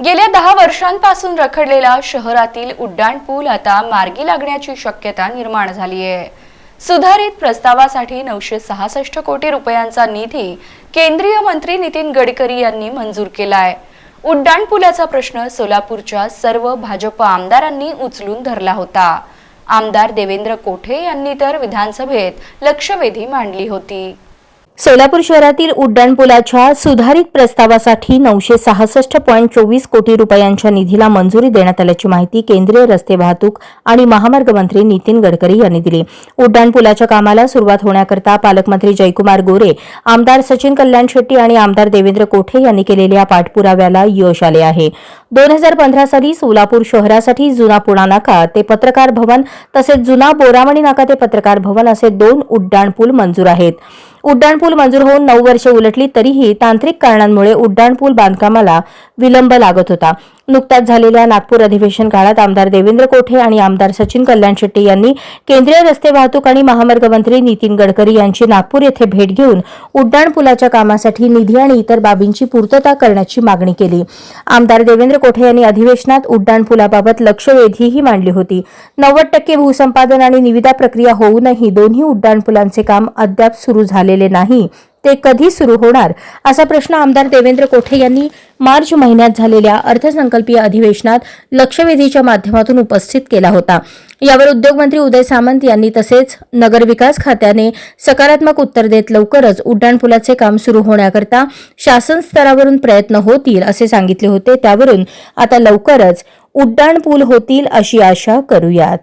गेल्या दहा वर्षांपासून रखडलेला शहरातील उड्डाणपूल आता मार्गी लागण्याची शक्यता निर्माण झाली आहे सुधारित प्रस्तावासाठी नऊशे सहासष्ट कोटी रुपयांचा निधी केंद्रीय मंत्री नितीन गडकरी यांनी मंजूर केला आहे उड्डाणपुलाचा प्रश्न सोलापूरच्या सर्व भाजप आमदारांनी उचलून धरला होता. आमदार देवेंद्र कोठे यांनी तर विधानसभेत लक्षवेधी मांडली होती. सोलापूर शहरातील उड्डाणपुलाच्या सुधारित प्रस्तावासाठी नऊशे सहासष्ट पॉईंट चोवीस कोटी रुपयांच्या निधीला मंजुरी देण्यात आल्याची माहिती केंद्रीय रस्ते वाहतूक आणि महामार्ग मंत्री नितीन गडकरी यांनी दिली. उड्डाणपुलाच्या कामाला सुरुवात होण्याकरता पालकमंत्री जयकुमार गोरे आमदार सचिन कल्याण शेट्टी आणि आमदार देवेंद्र कोठे यांनी केलेल्या पाठपुराव्याला यश आले आहे. दोन हजार पंधरा साली सोलापूर शहरासाठी जुना पुणा नाका ते पत्रकार भवन तसेच जुना बोरामणी नाका ते पत्रकार भवन असे दोन उड्डाणपूल मंजूर आहेत. उड्डाणपूल मंजूर होऊन नऊ वर्षे उलटली तरीही तांत्रिक कारणांमुळे उड्डाणपूल बांधकामाला विलंब लागत होता. नुकताच झालेल्या नागपूर अधिवेशन काळात आमदार देवेंद्र कोठे आणि आमदार सचिन कल्याण शेट्टी यांनी केंद्रीय रस्ते वाहतूक आणि महामार्ग मंत्री नितीन गडकरी यांची नागपूर येथे भेट घेऊन उड्डाणपुलाच्या कामासाठी निधी आणि इतर बाबींची पूर्तता करण्याची मागणी केली. आमदार देवेंद्र कोठे यांनी अधिवेशनात उड्डाणपुलाबाबत लक्षवेधीही मांडली होती. नव्वद टक्के भूसंपादन आणि निविदा प्रक्रिया होऊनही दोन्ही उड्डाणपुलांचे काम अद्याप सुरू झालेले नाही. ते कधी सुरू होणार? असा प्रश्न आमदार देवेंद्र कोठे यांनी मार्च महिन्यात झालेल्या अर्थसंकल्पीय अधिवेशनात लक्षवेधीच्या माध्यमातून उपस्थित केला होता. यावर उद्योगमंत्री उदय सामंत यांनी तसेच नगरविकास खात्याने सकारात्मक उत्तर देत लवकरच उड्डाणपुलाचे काम सुरू होण्याकरता शासन स्तरावरून प्रयत्न होतील असे सांगितले होते. त्यावरून आता लवकरच उड्डाणपूल होतील अशी आशा करूयात.